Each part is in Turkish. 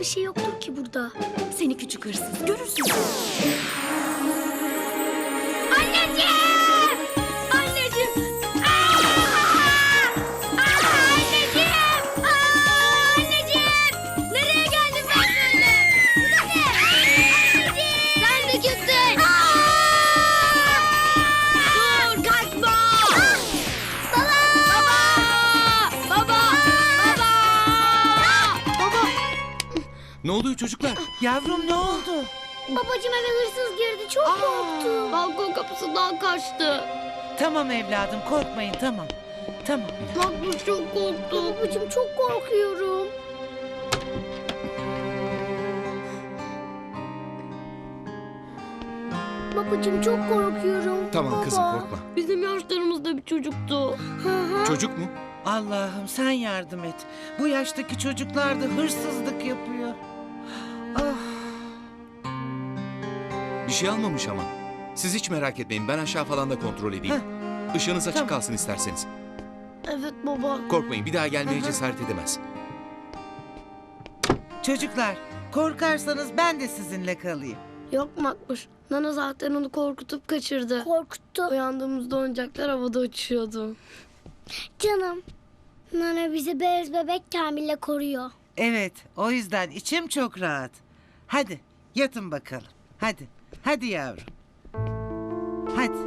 odası. Değerli bir şey yoktur ki burada. Seni küçük hırsız. Görürsün. Anneciğim! Çocuklar? Yavrum ne oldu? Babacığım eve hırsız girdi. Çok korktum. Balkon kapısından kaçtı. Tamam evladım korkmayın tamam. Tamam. Makbuş çok korktu. Babacığım çok korkuyorum. Babacığım çok korkuyorum. Tamam Baba. kızım korkma. Bizim yaşlarımızda bir çocuktu. Hı hı. Çocuk mu? Allah'ım sen yardım et. Bu yaştaki çocuklar da hırsızlık yapıyor. Bir şey almamış ama. Siz hiç merak etmeyin ben aşağı falan da kontrol edeyim. Işığınız açık Tamam. kalsın isterseniz. Evet baba. Korkmayın bir daha gelmeye cesaret edemez. çocuklar korkarsanız ben de sizinle kalayım. Yok Makbuş. Nana zaten onu korkutup kaçırdı. Korkuttu. Uyandığımızda oyuncaklar havada uçuyordu. Canım. Nana bizi beyaz bebek Kamil'le koruyor. Evet o yüzden içim çok rahat. Hadi yatın bakalım. Hadi. Hadi yavrum. Hadi.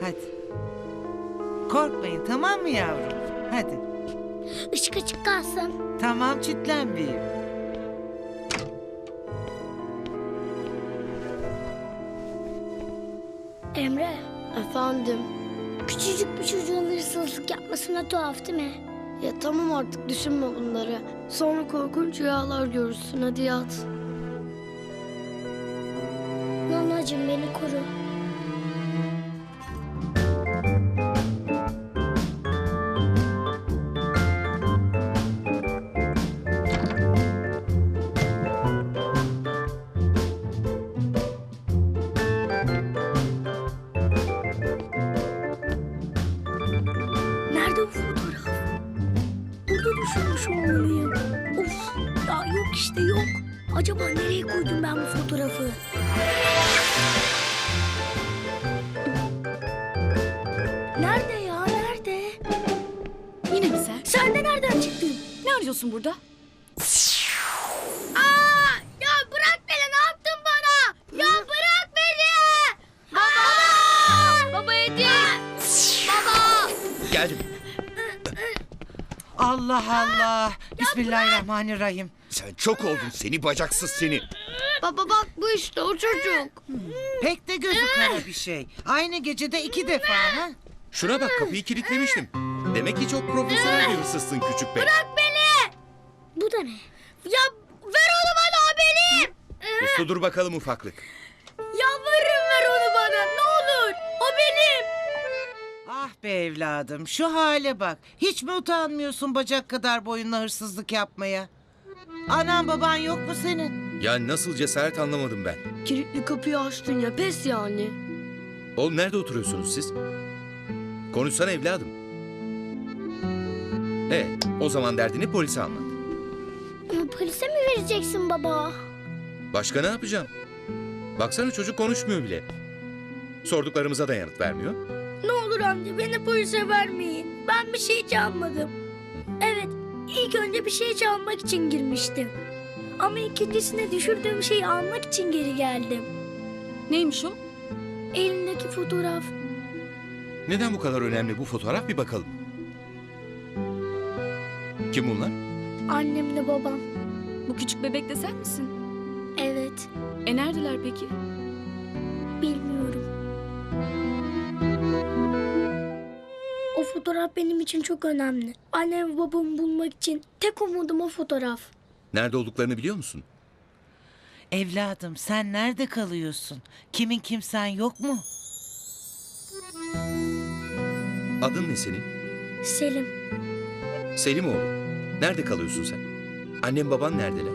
Hadi. Korkmayın tamam mı yavrum? Hadi. Işık açık kalsın. Tamam çitlenmeyeyim. Emre. Efendim. Küçücük bir çocuğun hırsızlık yapmasına tuhaf değil mi? Ya tamam artık düşünme bunları. Sonra korkunç rüyalar görürsün. Hadi yat. Nanacığım beni koru. Nerede bu fotoğraf? Burada düşürmüş olmalıyım. Of ya yok işte yok. Acaba nereye koydum ben bu fotoğrafı? Ne arıyorsun burada? Aa, ya bırak beni ne yaptın bana? Ya bırak beni! Baba! Baba Edi! Baba! Geldim. Allah Allah. Bismillahirrahmanirrahim. Sen çok oldun seni bacaksız seni. Baba bak bu işte o çocuk. Pek de gözü kara bir şey. Aynı gecede iki defa ha? Şuna bak kapıyı kilitlemiştim. Demek ki çok profesyonel bir hırsızsın küçük bey. beni! Bu da ne? Ya ver onu bana o benim! Uslu dur bakalım ufaklık. Yalvarırım ver onu bana ne olur. O benim. Ah be evladım şu hale bak. Hiç mi utanmıyorsun bacak kadar boyunla hırsızlık yapmaya? Anan baban yok mu senin? Ya nasıl cesaret anlamadım ben. Kilitli kapıyı açtın ya pes yani. Oğlum nerede oturuyorsunuz siz? Konuşsana evladım. E, o zaman derdini polise anlat. Polise mi vereceksin baba? Başka ne yapacağım? Baksana çocuk konuşmuyor bile. Sorduklarımıza da yanıt vermiyor. Ne olur amca beni polise vermeyin. Ben bir şey çalmadım. Evet ilk önce bir şey çalmak için girmiştim. Ama ikincisine düşürdüğüm şeyi almak için geri geldim. Neymiş o? Elindeki fotoğraf. Neden bu kadar önemli bu fotoğraf bir bakalım. Kim bunlar? Annemle babam. Bu küçük bebek de sen misin? Evet E neredeler peki? bilmiyorum. O fotoğraf benim için çok önemli. Annem ve babamı bulmak için tek umudum o fotoğraf. Nerede olduklarını biliyor musun? Evladım sen nerede kalıyorsun? Kimin kimsen yok mu? Adın ne senin? Selim. Selimoğlu. Nerede kalıyorsun sen? Annem baban neredeler?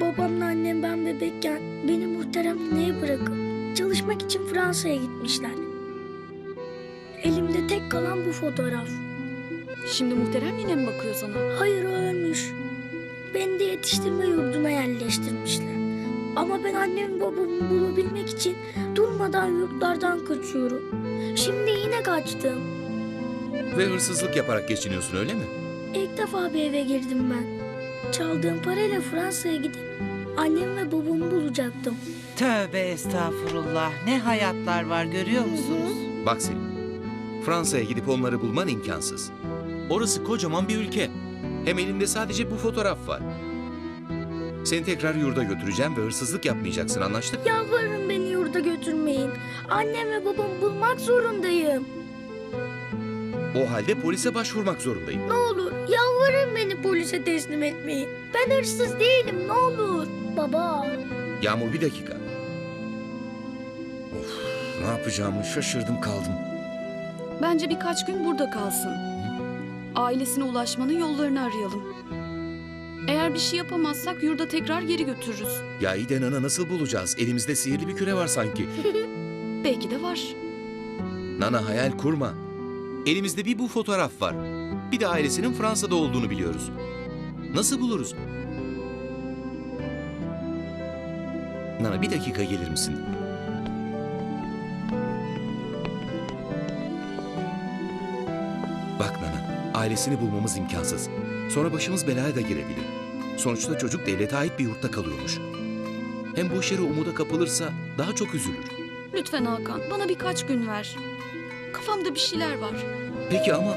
Babamla annem ben bebekken beni muhterem neye bırakıp çalışmak için Fransa'ya gitmişler. Elimde tek kalan bu fotoğraf. Şimdi muhterem yine mi bakıyor sana? Hayır o ölmüş. Beni de yetiştirme yurduna yerleştirmişler. Ama ben annemi babamı bulabilmek için durmadan yurtlardan kaçıyorum. Şimdi yine kaçtım. Ve hırsızlık yaparak geçiniyorsun öyle mi? İlk defa bir eve girdim ben. Çaldığım parayla Fransa'ya gidip annemi ve babamı bulacaktım. Tövbe estağfurullah. Ne hayatlar var görüyor musunuz? Bak Selim. Fransa'ya gidip onları bulman imkansız. Orası kocaman bir ülke. Hem elinde sadece bu fotoğraf var. Seni tekrar yurda götüreceğim ve hırsızlık yapmayacaksın anlaştık? Yalvarırım beni yurda götürmeyin. Annem ve babamı bulmak zorundayım. O halde polise başvurmak zorundayım. Ne olur yalvarırım beni polise teslim etmeyin. Ben hırsız değilim ne olur. Baba. Yağmur bir dakika. Of, ne yapacağımı şaşırdım kaldım. Bence birkaç gün burada kalsın. Ailesine ulaşmanın yollarını arayalım. Eğer bir şey yapamazsak yurda tekrar geri götürürüz. Ya iyi de Nana nasıl bulacağız? Elimizde sihirli bir küre var sanki. Belki de var. Nana hayal kurma. Elimizde bir bu fotoğraf var. Bir de ailesinin Fransa'da olduğunu biliyoruz. Nasıl buluruz? Nana bir dakika gelir misin? Bak Nana, ailesini bulmamız imkansız. Sonra başımız belaya da girebilir. Sonuçta çocuk devlete ait bir yurtta kalıyormuş. Hem bu işlere umuda kapılırsa daha çok üzülür. Lütfen Hakan bana birkaç gün ver. Kafamda bir şeyler var. Peki ama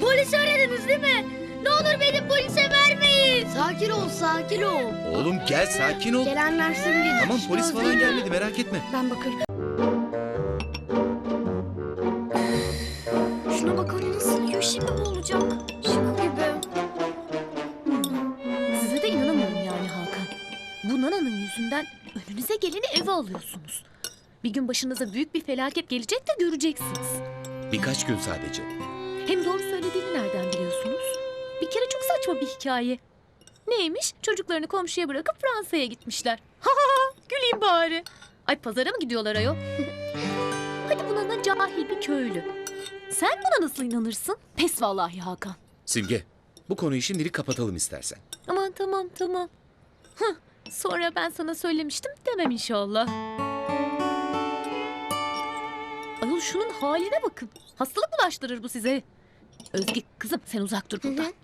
Polisi aradınız değil mi? Ne olur beni polise vermeyin. Sakin ol sakin ol. oğlum gel sakin ol. Gelenler şimdi. Tamam polis falan gelmedi merak etme. Ben bakarım. Şuna bak anne nasıl yiyor şimdi mi olacak? Şaka gibi. Size de inanamıyorum yani Hakan. Bu Nana'nın yüzünden önünüze geleni eve alıyorsunuz. Bir gün başınıza büyük bir felaket gelecek de göreceksiniz. Birkaç gün sadece. Hem doğru söylediğini nereden biliyorsunuz? Bir kere çok saçma bir hikaye. Neymiş? Çocuklarını komşuya bırakıp Fransa'ya gitmişler. Ha ha ha! Güleyim bari. Ay pazara mı gidiyorlar ayol? Hadi bu Nana cahil bir köylü. Sen buna nasıl inanırsın? Pes vallahi Hakan. Simge bu konuyu şimdilik kapatalım istersen. Aman tamam tamam. Hıh, sonra ben sana söylemiştim demem inşallah. Ayol şunun haline bakın. Hastalık bulaştırır bu size. Özge kızım sen uzak dur buradan.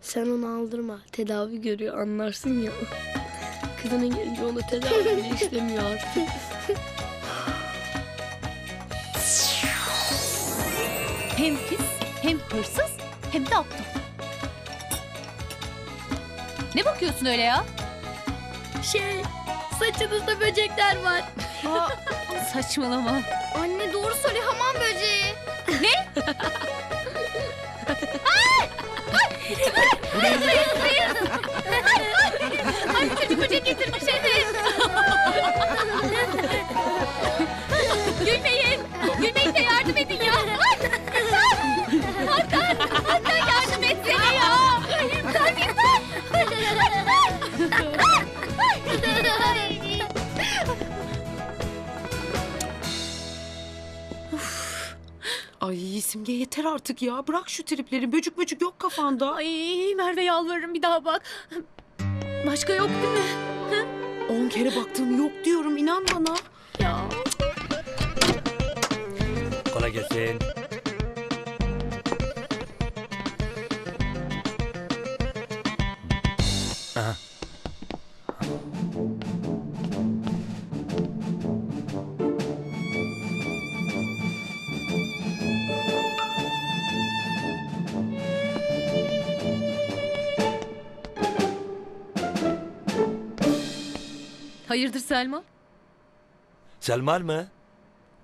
Sen onu aldırma. Tedavi görüyor anlarsın ya. Kızına gelince onu tedavi bile işlemiyor artık. Hem pis hem hırsız hem de aptal. Ne bakıyorsun öyle ya? Şey saçınızda böcekler var. Saçmalama. Anne doğru söyle hamam böceği. Çocuk böcek getirmiş eve. Gülmeyin. Simge yeter artık ya. Bırak şu tripleri. Böcük böcük yok kafanda. Ay Merve yalvarırım bir daha bak. Başka yok değil mi? On kere baktım yok diyorum inan bana. Ya. Kolay gelsin. Hayırdır Selma? Selman mı?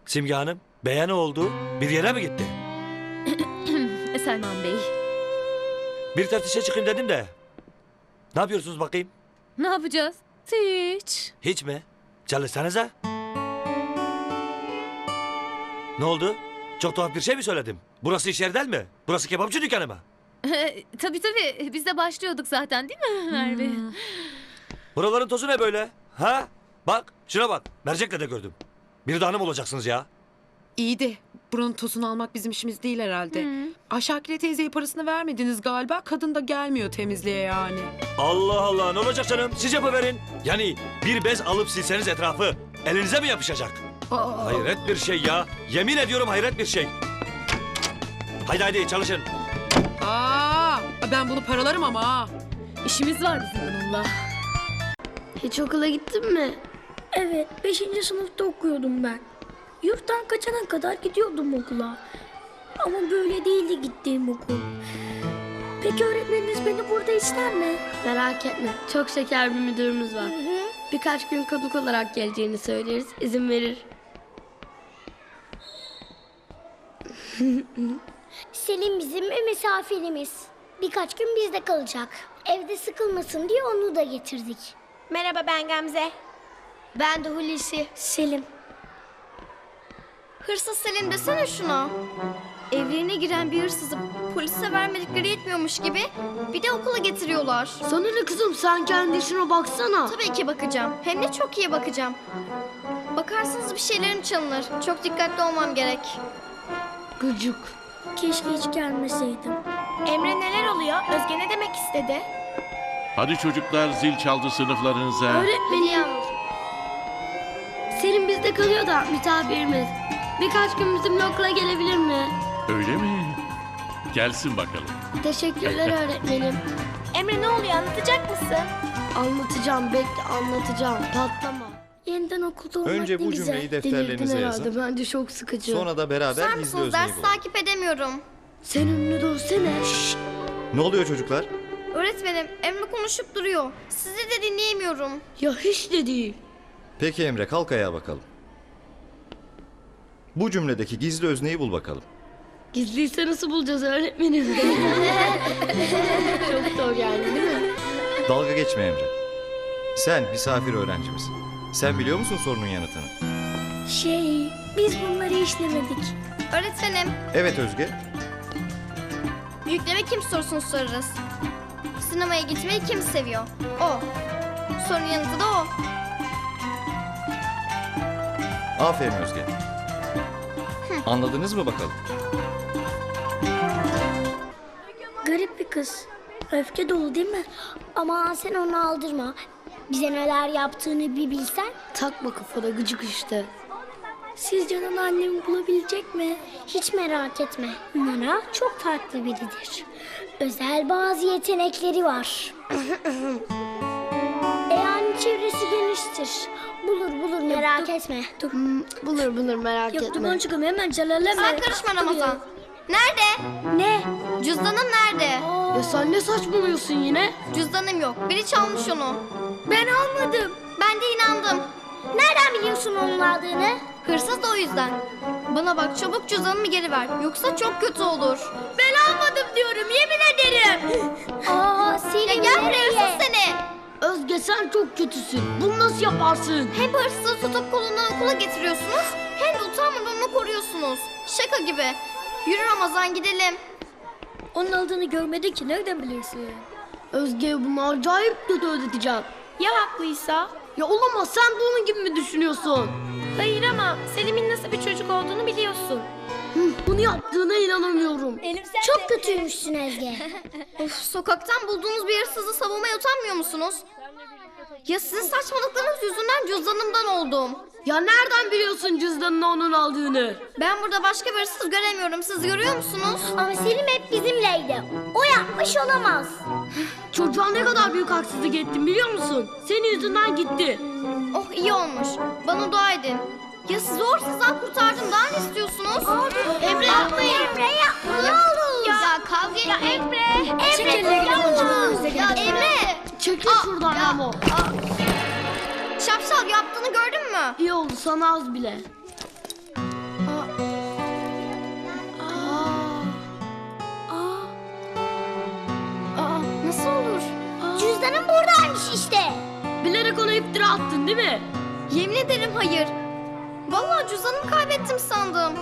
Simge Hanım, beğeni oldu. Bir yere mi gitti? E, Selman Bey. Bir tartışa çıkayım dedim de. Ne yapıyorsunuz bakayım? Ne yapacağız? Hiç. Hiç mi? Çalışsanıza. Ne oldu? Çok tuhaf bir şey mi söyledim? Burası iş yeri değil mi? Burası kebapçı dükkanı mı? tabii tabii. Biz de başlıyorduk zaten değil mi Merve? Buraların tozu ne böyle? Ha? Bak, şuna bak. Mercek'le de gördüm. Bir de hanım olacaksınız ya. İyi de buranın tozunu almak bizim işimiz değil herhalde. Aşakile teyzeye parasını vermediniz galiba. Kadın da gelmiyor temizliğe yani. Allah Allah ne olacak canım? Siz yapıverin. Yani bir bez alıp silseniz etrafı elinize mi yapışacak? Aa, Hayret bir şey ya. Yemin ediyorum hayret bir şey. Haydi haydi çalışın. aa, ben bunu paralarım ama ha. İşimiz var bizim bununla. Hiç okula gittin mi? Evet, 5. sınıfta okuyordum ben. Yurttan kaçana kadar gidiyordum okula. Ama böyle değildi gittiğim okul. Peki öğretmeniniz beni burada ister mi? Merak etme. Çok şeker bir müdürümüz var. Birkaç gün konuk olarak geleceğini söyleriz. izin verir. Selim bizim misafirimiz. Birkaç gün bizde kalacak. Evde sıkılmasın diye onu da getirdik. Merhaba ben Gamze. Ben de Hulusi. Selim. Hırsız Selim desene şuna. Evlerine giren bir hırsızı polise vermedikleri yetmiyormuş gibi bir de okula getiriyorlar. Sana ne kızım sen kendi işine baksana. Tabii ki bakacağım. Hem de çok iyi bakacağım. Bakarsınız bir şeylerim çalınır. Çok dikkatli olmam gerek. Gıcık. Keşke hiç gelmeseydim. Emre neler oluyor? Özge ne demek istedi? Hadi çocuklar zil çaldı sınıflarınıza. Öğretmenim. Selim bizde kalıyor da misafirimiz. Birkaç gün bizimle okula gelebilir mi? Öyle mi? Gelsin bakalım. Teşekkürler öğretmenim. Emre ne oluyor? Anlatacak mısın? Anlatacağım bekle anlatacağım. Patlama. Yeniden okulda olmak Önce ne bu güzel. cümleyi Delirdin defterlerinize yazın. herhalde. Bence çok sıkıcı. Sonra da beraber gizli özneyi bulun. takip edemiyorum. Sen önüne dönsene. Ne oluyor çocuklar? Öğretmenim Emre konuşup duruyor. Sizi de dinleyemiyorum. Ya hiç de değil. Peki Emre kalk ayağa bakalım. Bu cümledeki gizli özneyi bul bakalım. Gizliyse nasıl bulacağız öğretmenim? çok zor yani değil mi? Dalga geçme Emre. Sen misafir öğrencimisin. Sen biliyor musun sorunun yanıtını? Şey, biz bunları işlemedik. Öğretmenim Evet Özge. büyükleme kim sorusunu sorarız. Sinemaya gitmeyi kim seviyor? O. Sorunun yanıtı da o. Aferin Özge. Anladınız mı bakalım? Garip bir kız. Öfke dolu değil mi? Ama sen onu aldırma. Bize neler yaptığını bir bilsen. Takma kafana gıcık işte. Sizce Nana annemi bulabilecek mi? Hiç merak etme. Nana çok farklı biridir. Özel bazı yetenekleri var. e yani çevresi geniştir. Bulur bulur merak etme. Hmm, bulur bulur merak Yok etme. dumancıkım hemen celaleme. Sen karışma Ramazan. Nerede? Ne? Cüzdanın nerede? Ya sen ne saçmalıyorsun yine? Cüzdanım yok. Biri çalmış onu. Ben almadım. Ben de inandım. Nereden biliyorsun onun aldığını? Hırsız da o yüzden. Bana bak çabuk cüzdanımı geri ver. Yoksa çok kötü olur. Ben almadım diyorum yemin ederim. Aa Selim ya gel buraya hırsız seni. Özge sen çok kötüsün. Bunu nasıl yaparsın? Hem hırsızı tutup kolundan okula getiriyorsunuz hem de utanmadan onu koruyorsunuz. Şaka gibi. Yürü Ramazan gidelim. Onun aldığını görmedi ki nereden bilirsin? Özge bunu acayip kötü ödeteceğim. Ya haklıysa? Ya olamaz sen de onun gibi mi düşünüyorsun? Ama Selim'in nasıl bir çocuk olduğunu biliyorsun. Hı, bunu yaptığına inanamıyorum. Çok kötüymüşsün Ezgi. of sokaktan bulduğunuz bir hırsızı savunmaya utanmıyor musunuz? Ya sizin saçmalıklarınız yüzünden cüzdanımdan oldum. Ya nereden biliyorsun cüzdanını onun aldığını? Ben burada başka bir hırsız göremiyorum. Siz görüyor musunuz? Ama Selim hep bizimleydi. O yapmış olamaz. Çocuğa ne kadar büyük haksızlık ettim biliyor musun? Senin yüzünden gitti. Oh iyi olmuş. Bana dua edin. Ya sizi o hırsızdan kurtardım. Daha ne istiyorsunuz? Emre yapmayın. Emre yapma. Ne olur. Ya, kavga Ya Emre. Emre. Çek Ramazan. Ya Emre. Çekil şuradan Ramo. Şapşal yaptığını gördün mü? İyi oldu sana az bile. Aa, nasıl olur? Cüzdanım buradaymış işte. Bilerek ona iftira attın değil mi? Yemin ederim hayır. Vallahi cüzdanımı kaybettim sandım.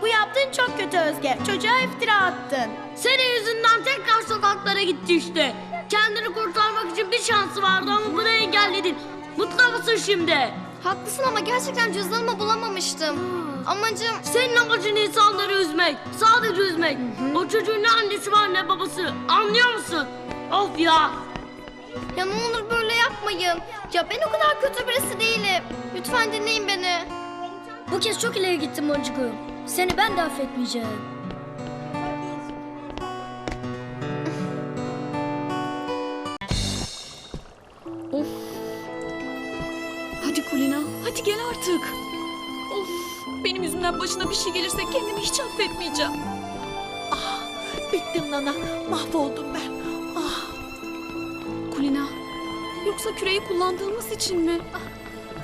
Bu yaptığın çok kötü Özge. Çocuğa iftira attın. Senin yüzünden tekrar sokaklara gitti işte. Kendini kurtarmak için bir şansı vardı ama bunu engelledin. Mutlu musun şimdi? Haklısın ama gerçekten cüzdanımı bulamamıştım. Amacım Senin amacın insanları üzmek. Sadece üzmek. O çocuğun ne annesi var ne babası. Anlıyor musun? Of ya. ya ne olur böyle yapmayın. Ya ben o kadar kötü birisi değilim. Lütfen dinleyin beni. Bu kez çok ileri gittin Boncuk'um. Seni ben de affetmeyeceğim. Hadi Kulina, hadi gel artık. Of, benim yüzümden başına bir şey gelirse kendimi hiç affetmeyeceğim. Bittim Nana. Mahvoldum ben. Kulina, yoksa küreyi kullandığımız için mi?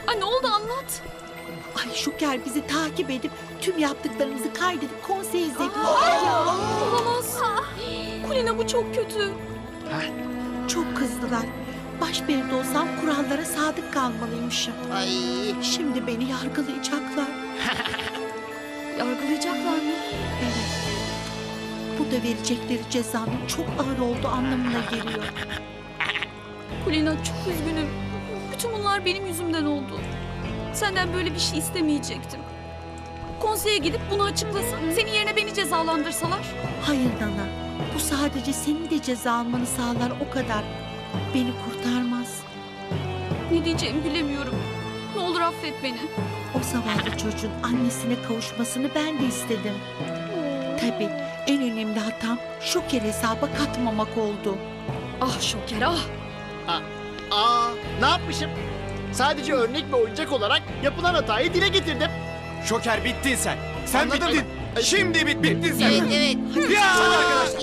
Ay ne oldu anlat. Ay Şoker bizi takip edip tüm yaptıklarımızı kaydedip konseye izledi. Olamaz. Kulina bu çok kötü. Çok kızdılar. Başperide olsam kurallara sadık kalmalıymışım. Ay. Şimdi beni yargılayacaklar. Yargılayacaklar mı? Evet. Bu da verecekleri cezanın çok ağır olduğu anlamına geliyor. Kulina çok üzgünüm. Bütün bunlar benim yüzümden oldu. Senden böyle bir şey istemeyecektim. Konseye gidip bunu açıklasam, senin yerine beni cezalandırsalar. Hayır Nana. Bu sadece senin de ceza almanı sağlar o kadar. Beni kurtarmaz. Ne diyeceğimi bilemiyorum. Ne olur affet beni. O zavallı çocuğun annesine kavuşmasını ben de istedim. Tabii en önemli hatam şoker hesaba katmamak oldu. Ah Şoker ah. Aa, ne yapmışım? Sadece örnek ve oyuncak olarak yapılan hatayı dile getirdim. Şoker bittin sen. Sen Anladım. bittin. Şimdi bit, bittin sen. Evet evet. Ya!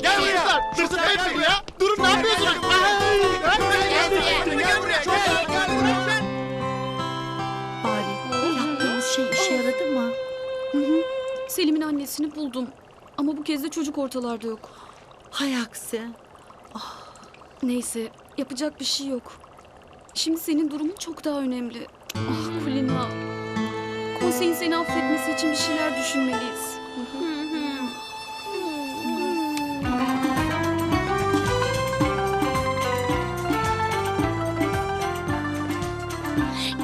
Gel buraya. Dursun etmeyin ya. Durun ne yapıyorsunuz? Gel buraya. Bari yaptığımız şey işe yaradı mı? Selim'in annesini buldum. Ama bu kez de çocuk ortalarda yok. Hay aksi. Neyse, yapacak bir şey yok. Şimdi senin durumun çok daha önemli. Ah Kulina. Konseyin seni affetmesi için bir şeyler düşünmeliyiz.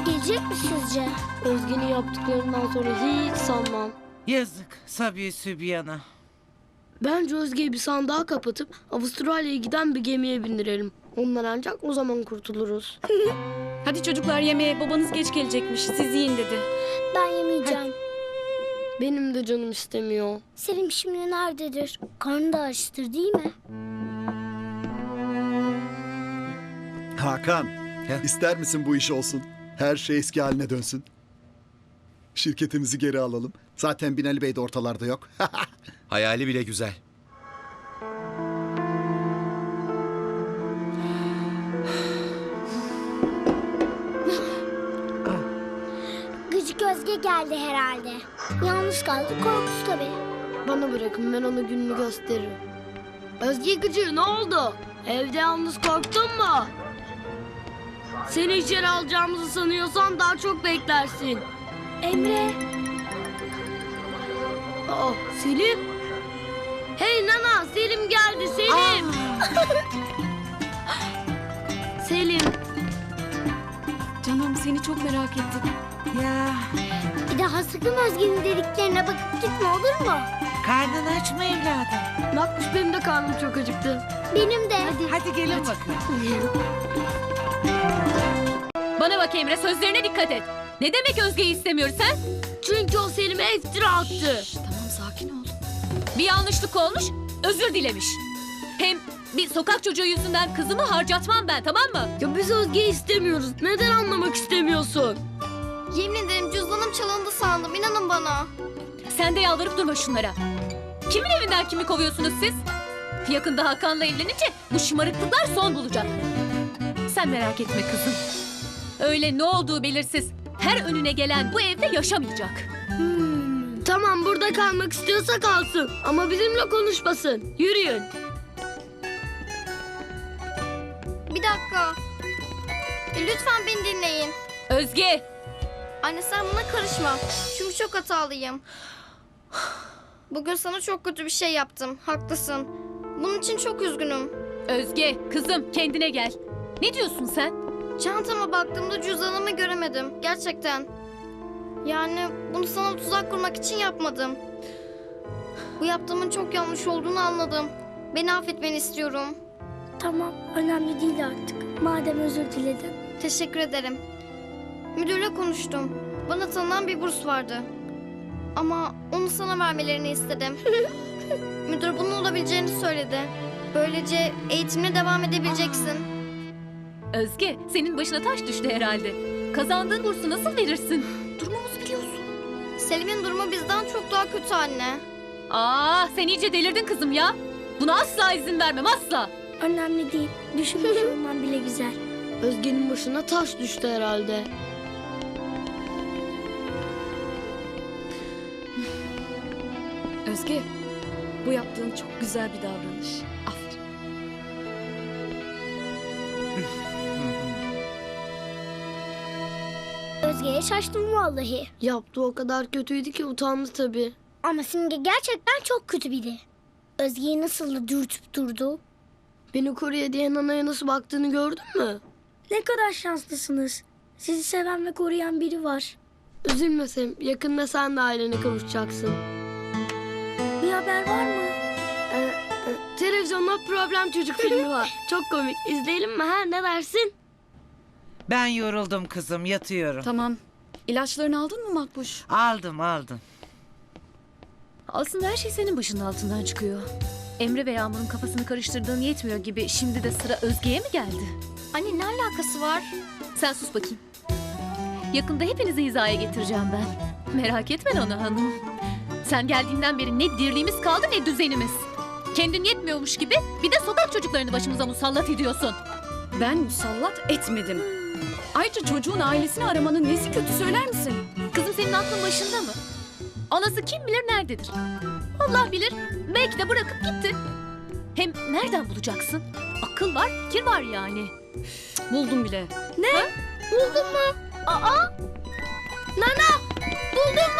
Gelecek mi sizce? Özge'nin yaptıklarından sonra hiç sanmam. Yazık Sabiye Sübyan'a. Bence Özge'yi bir sandığa kapatıp Avustralya'ya giden bir gemiye bindirelim. Onlar ancak o zaman kurtuluruz. Hadi çocuklar yemeğe babanız geç gelecekmiş. Siz yiyin dedi. Ben yemeyeceğim. Benim de canım istemiyor. Selim şimdi nerededir? Karnı da açtır değil mi? Hakan, ister misin bu iş olsun? Her şey eski haline dönsün. Şirketimizi geri alalım. Zaten Binali Bey de ortalarda yok. Hayali bile güzel. Gıcık Özge geldi herhalde. Yalnız kaldı korktu tabii. Bana bırakın ben ona gününü gösteririm. Özge Gıcı ne oldu? Evde yalnız korktun mu? Seni içeri alacağımızı sanıyorsan daha çok beklersin. Emre. Aa, Selim? Hey Nana Selim geldi Selim. Selim. Canım seni çok merak ettim. Ya Bir daha sakın Özge'nin dediklerine bakıp gitme olur mu? karnın aç mı evladım? Bakmış benim de karnım çok acıktı. Benim de. Hadi. Hadi gelin bakın. Bana bak Emre sözlerine dikkat et. Ne demek Özge'yi istemiyoruz sen? Çünkü o Selim'e iftira attı. Tamam sakin ol. Bir yanlışlık olmuş, özür dilemiş. Hem bir sokak çocuğu yüzünden kızımı harcatmam ben tamam mı? Ya biz Özge'yi istemiyoruz. Neden anlamak istemiyorsun? Yemin ederim cüzdanım çalındı sandım. İnanın bana. Sen de yalvarıp durma şunlara. Kimin evinden kimi kovuyorsunuz siz? Yakında Hakan'la evlenince bu şımarıklıklar son bulacak. Sen merak etme kızım. Öyle ne olduğu belirsiz. Her önüne gelen bu evde yaşamayacak. Tamam burada kalmak istiyorsa kalsın. Ama bizimle konuşmasın. Yürüyün. Bir dakika. E, Lütfen beni dinleyin. Özge, Anne sen buna karışma. Çünkü çok hatalıyım. Bugün sana çok kötü bir şey yaptım. Haklısın. Bunun için çok üzgünüm. Özge, kızım kendine gel. Ne diyorsun sen? Çantama baktığımda cüzdanımı göremedim. Gerçekten. Yani bunu sana tuzak kurmak için yapmadım. Bu yaptığımın çok yanlış olduğunu anladım. Beni affetmeni istiyorum. Tamam önemli değil artık. Madem özür diledin. Teşekkür ederim. Müdürle konuştum. Bana tanınan bir burs vardı. Ama onu sana vermelerini istedim. Müdür bunun olabileceğini söyledi. Böylece eğitimine devam edebileceksin. Özge senin başına taş düştü herhalde. Kazandığın bursu nasıl verirsin? Durumumuzu biliyorsun. Selim'in durumu bizden çok daha kötü anne. Aa sen iyice delirdin kızım ya. Buna asla izin vermem asla. Önemli değil. Düşünmüş olman bile güzel. Özge'nin başına taş düştü herhalde. Özge, bu yaptığın çok güzel bir davranış. Aferin. Özge'ye şaştım vallahi. Yaptığı o kadar kötüydü ki utandı tabii. Ama Simge gerçekten çok kötü biri. Özge'yi nasıl da dürtüp durdu. Beni koruya diye Nana'ya nasıl baktığını gördün mü? Ne kadar şanslısınız. Sizi seven ve koruyan biri var. Üzülme Sem, yakında sen de ailene kavuşacaksın. Haber var mı? Ee, e, televizyonda problem çocuk filmi var. Çok komik. İzleyelim mi ha? Ne dersin? Ben yoruldum kızım yatıyorum. Tamam. İlaçlarını aldın mı Makbuş? Aldım aldım. Aslında her şey senin başının altından çıkıyor. Emre ve Yağmur'un kafasını karıştırdığın yetmiyor gibi şimdi de sıra Özge'ye mi geldi? Anne ne alakası var? Sen sus bakayım. Yakında hepinizi hizaya getireceğim ben. Merak etme Nana Hanım. Sen geldiğinden beri ne dirliğimiz kaldı ne düzenimiz. Kendin yetmiyormuş gibi bir de sokak çocuklarını başımıza musallat ediyorsun. Ben musallat etmedim. Ayrıca çocuğun ailesini aramanın nesi kötü söyler misin? Kızım senin aklın başında mı? Anası kim bilir nerededir? Allah bilir. Belki de bırakıp gitti. Hem nereden bulacaksın? Akıl var, fikir var yani. Buldum bile. Buldun mu? Aa! Nana! Buldun mu?